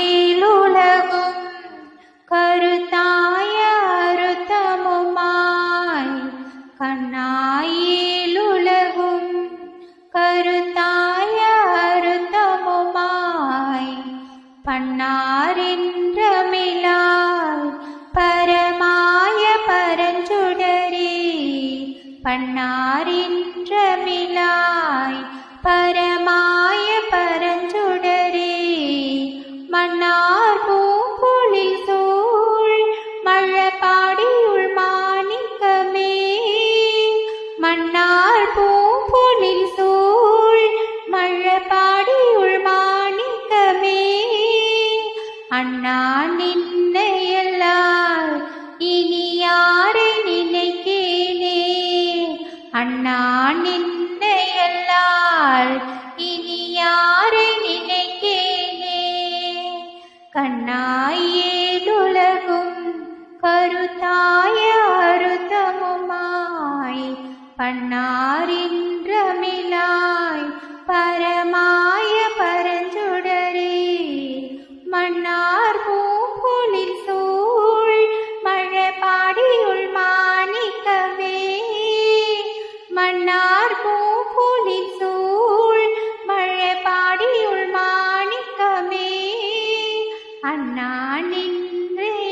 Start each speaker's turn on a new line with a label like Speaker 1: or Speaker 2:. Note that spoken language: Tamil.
Speaker 1: கண்ணாயிலுலகும் கருத்தாய அருத்தமுமாய் கண்ணாயிலுலகும் கருத்தாய அருத்தமுமாய் பன்னாரின்றமிழாய் பரமாய பரஞ்சுடரே பன்னாரின்றமிழாய் அண்ணா நின்னையல்லால் இனி யாரை நினைக்கேனே அண்ணா நின்னையல்லால் இனி யாரை நினைக்கேனே கண்ணாயேலுலகும் கருத்தாய அருத்தமுமாய் பன்னாரின்றமிழாய் நான் நின்றே